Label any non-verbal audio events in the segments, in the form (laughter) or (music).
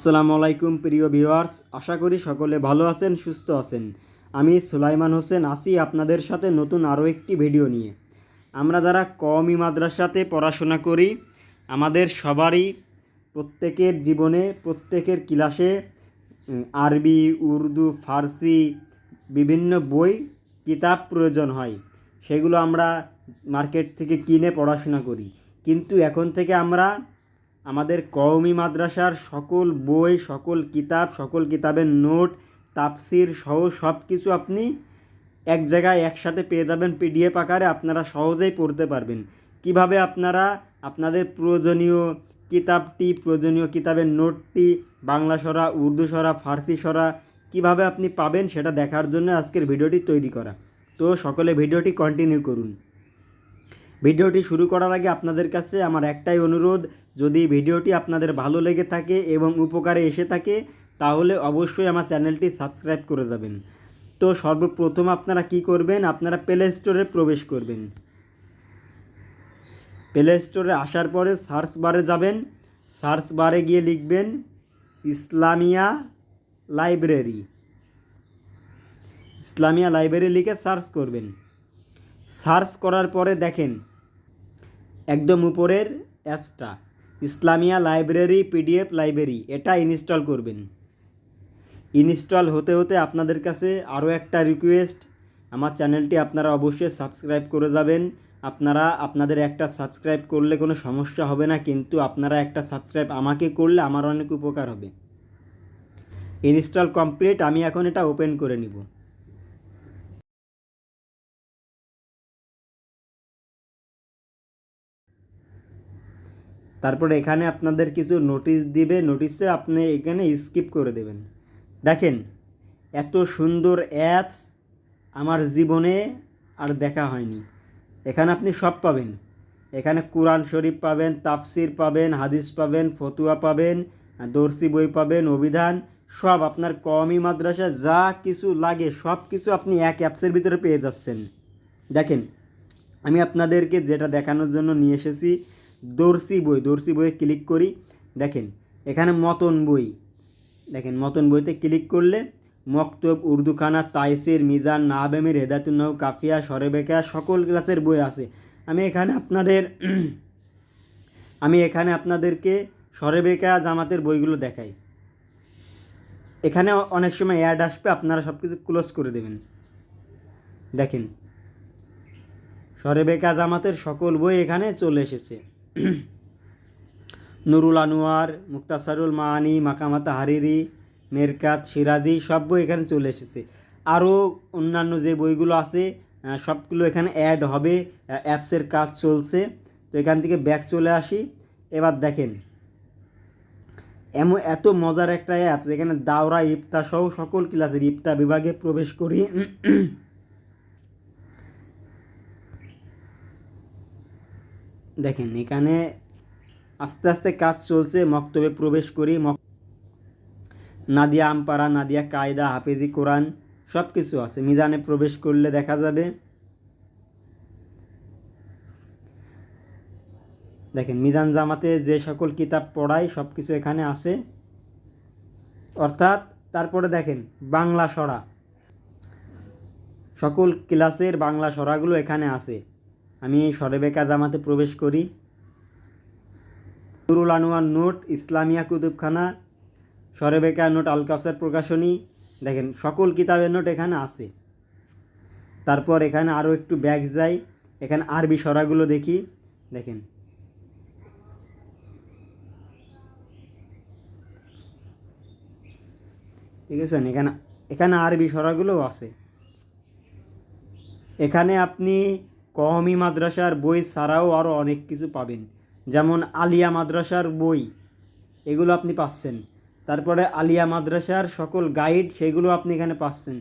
আসসালামু আলাইকুম, প্রিয় ভিউয়ার্স। আশা করি সকলে ভালো আছেন, সুস্থ আছেন। আমি সুলাইমান হোসেন, আসি আপনাদের সাথে নতুন আরও একটি ভিডিও নিয়ে। আমরা যারা কওমি মাদ্রাসাতে পড়াশোনা করি, আমাদের সবারই প্রত্যেকের জীবনে, প্রত্যেকের ক্লাসে আরবি, উর্দু, ফার্সি বিভিন্ন বই, কিতাব প্রয়োজন হয়। সেগুলো আমরা মার্কেট থেকে কিনে পড়াশোনা করি। কিন্তু এখন থেকে আমরা আমাদের কওমি মাদ্রাসার সকল বই, সকল কিতাব, সকল কিতাবের নোট তাপসির সহ সব কিছু আপনি এক জায়গায় একসাথে পেয়ে যাবেন পিডিএফ আকারে। আপনারা সহজেই পড়তে পারবেন। কীভাবে আপনারা আপনাদের প্রয়োজনীয় কিতাবটি, প্রয়োজনীয় কিতাবের নোটটি, বাংলা সরা, উর্দু সরা, ফার্সি সরা, কীভাবে আপনি পাবেন সেটা দেখার জন্য আজকের ভিডিওটি তৈরি করা। তো সকলে ভিডিওটি কন্টিনিউ করুন। ভিডিওটি শুরু করার আগে আপনাদের কাছে আমার একটাই অনুরোধ, যদি ভিডিওটি আপনাদের ভালো লেগে থাকে এবং উপকারে এসে থাকে, তাহলে অবশ্যই আমার চ্যানেলটি সাবস্ক্রাইব করে যাবেন। তো সর্বপ্রথম আপনারা কি করবেন? আপনারা প্লে স্টোরে প্রবেশ করবেন। প্লে স্টোরে আসার পরে সার্চ বারে যাবেন। সার্চ বারে গিয়ে লিখবেন, ইসলামিয়া লাইব্রেরি। ইসলামিয়া লাইব্রেরি লিখে সার্চ করবেন। সার্চ করার পরে দেখেন একদম উপরের অ্যাপসটা। ইসলামিয়া লাইব্রেরি পিডিএফ লাইব্রেরি, এটা ইনস্টল করবেন। ইনস্টল হতে হতে আপনাদের কাছে আরও একটা রিকোয়েস্ট, আমার চ্যানেলটি আপনারা অবশ্যই সাবস্ক্রাইব করে যাবেন। আপনারা, আপনাদের একটা সাবস্ক্রাইব করলে কোনো সমস্যা হবে না, কিন্তু আপনারা একটা সাবস্ক্রাইব আমাকে করলে আমার অনেক উপকার হবে। ইনস্টল কমপ্লিট, আমি এখন এটা ওপেন করে নিব। তারপরে এখানে আপনাদের কিছু নোটিশ দিবে নোটিশে আপনি এখানে স্কিপ করে দেবেন। দেখেন, এত সুন্দর অ্যাপস আমার জীবনে আর দেখা হয়নি। এখানে আপনি সব পাবেন। এখানে কোরআন শরীফ পাবেন, তাফসির পাবেন, হাদিস পাবেন, ফতুয়া পাবেন, দর্শি বই পাবেন, অভিধান, সব আপনার কওমি মাদ্রাসা যা কিছু লাগে, সব কিছু আপনি এক অ্যাপসের ভিতরে পেয়ে যাচ্ছেন। দেখেন, আমি আপনাদেরকে যেটা দেখানোর জন্য নিয়ে এসেছি দর্শি বই, দর্শি বইয়ে ক্লিক করি, দেখেন, এখানে মতন বই, দেখেন, মতন বইতে ক্লিক করলে মক্তব, উর্দুখানা, তাইসির, মিজান, নাবেমির হেদায়তুন্নাহ কাফিয়া, সরেবেকা, সকল ক্লাসের বই আছে। আমি এখানে আপনাদের, (clears throat) আমি এখানে আপনাদেরকে সরেবেকা জামাতের বইগুলো দেখাই। এখানে অনেক সময় অ্যাড আসবে, আপনারা সব কিছু ক্লোজ করে দেবেন। দেখেন, সরেবেকা জামাতের সকল বই এখানে চলে এসেছে। (clears throat) নুরুল আনোয়ার, মুক্তাসারুল মাহানি, মাকামাতা হারিরি, মেরকাত, সিরাজি, সব বই এখানে চলে এসেছে। আরও অন্যান্য যে বইগুলো আছে সবগুলো এখানে অ্যাড হবে অ্যাপসের কাজ চলছে। তো এখান থেকে ব্যাক চলে আসি। এবার দেখেন, এমন এত মজার একটা অ্যাপস এখানে দাওরা ইফতা সহ সকল ক্লাসের ইফতা বিভাগে প্রবেশ করি। (clears throat) দেখেন, এখানে আস্তে আস্তে কাজ চলছে, মক্তবে প্রবেশ করি নাদিয়া আমপাড়া, নাদিয়া কায়দা, হাফেজি কোরআন সব কিছু আছে। মিজানে প্রবেশ করলে দেখা যাবে। দেখেন, মিজান জামাতে যে সকল কিতাব পড়াই সব কিছু এখানে আছে। অর্থাৎ, তারপরে দেখেন, বাংলা সরা। সকল ক্লাসের বাংলা সরাগুলো এখানে আছে। আমি সরেবেকা জামাতে প্রবেশ করি। নুরুল আনোয়ার নোট, ইসলামিয়া কুতুবখানা সরেবেকা নোট আল কাউসার প্রকাশনী। দেখেন, সকল কিতাবের নোট এখানে আছে। তারপর এখানে আরও একটু ব্যাগ যাই। এখানে আরবি সরাগুলো দেখি। দেখেন। ঠিক আছে, এখানে এখানে আরবি সরাগুলোও আছে। এখানে আপনি কওমি মাদ্রাসার বই ছাড়াও আরও অনেক কিছু পাবেন। যেমন আলিয়া মাদ্রাসার বই, এগুলো আপনি পাচ্ছেন। তারপরে আলিয়া মাদ্রাসার সকল গাইড, সেগুলো আপনি এখানে পাচ্ছেন।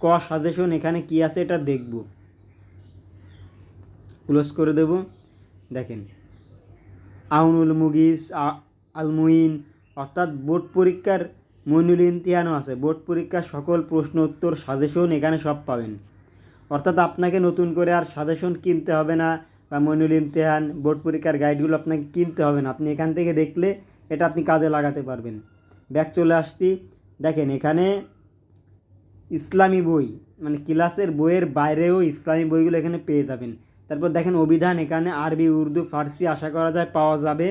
ক সাজেশন, এখানে কি আছে এটা দেখব। ক্লোজ করে দেব। দেখেন, আউনুল মুগিস আলমুইন, অর্থাৎ বোর্ড পরীক্ষার মইনুল ইমতিহানও আছে। বোর্ড পরীক্ষার সকল প্রশ্ন, উত্তর, সাজেশন এখানে সব পাবেন। অর্থাৎ আপনাকে নতুন করে আর সাজেশন কিনতে হবে না বা মনুল ইমতেহান বোর্ড পরীক্ষার গাইডগুলো আপনাকে কিনতে হবে না। আপনি এখান থেকে দেখলে এটা আপনি কাজে লাগাতে পারবেন। ব্যাক চলে আসছি। দেখেন এখানে ইসলামী বই মানে ক্লাসের বইয়ের বাইরেও ইসলামী বইগুলো এখানে পেয়ে যাবেন। তারপর দেখেন অভিধান এখানে আরবি, উর্দু, ফার্সি আশা করা যায় পাওয়া যাবে।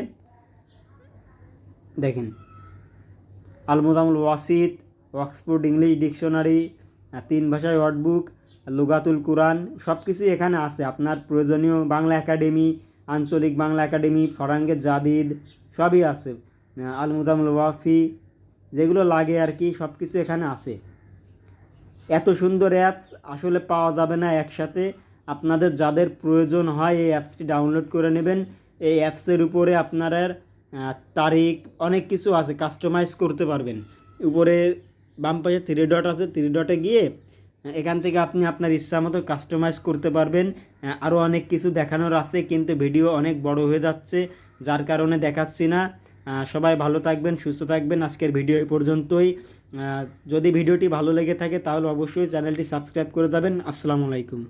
দেখেন আলমুদামুল ওয়াসিদ অক্সফোর্ড ইংলিশ ডিকশনারি, তিন ভাষায় ওয়ার্ডবুক লুগাতুল কুরআন সব কিছুই এখানে আছে। আপনার প্রয়োজনীয় বাংলা একাডেমি, আঞ্চলিক বাংলা একাডেমি, ফরাঙ্গের জাদিদ, সবই আছে। আলমুদামুল ওয়াফি, যেগুলো লাগে আর কি সব কিছু এখানে আছে। এত সুন্দর অ্যাপস আসলে পাওয়া যাবে না একসাথে। আপনাদের যাদের প্রয়োজন হয় এই অ্যাপসটি ডাউনলোড করে নেবেন। এই অ্যাপসের উপরে আপনার তারিখ, অনেক কিছু আছে। কাস্টমাইজ করতে পারবেন। উপরে বাম পাশে থ্রি ডট আছে। থ্রি ডটে গিয়ে এখান থেকে আপনি আপনার ইচ্ছা মতো কাস্টমাইজ করতে পারবেন। আরও অনেক কিছু দেখানোর আছে, কিন্তু ভিডিও অনেক বড় হয়ে যাচ্ছে, যার কারণে দেখাচ্ছি না। সবাই ভালো থাকবেন, সুস্থ থাকবেন। আজকের ভিডিও এ পর্যন্তই। যদি ভিডিওটি ভালো লেগে থাকে, তাহলে অবশ্যই চ্যানেলটি সাবস্ক্রাইব করে দেবেন আসসালামু আলাইকুম।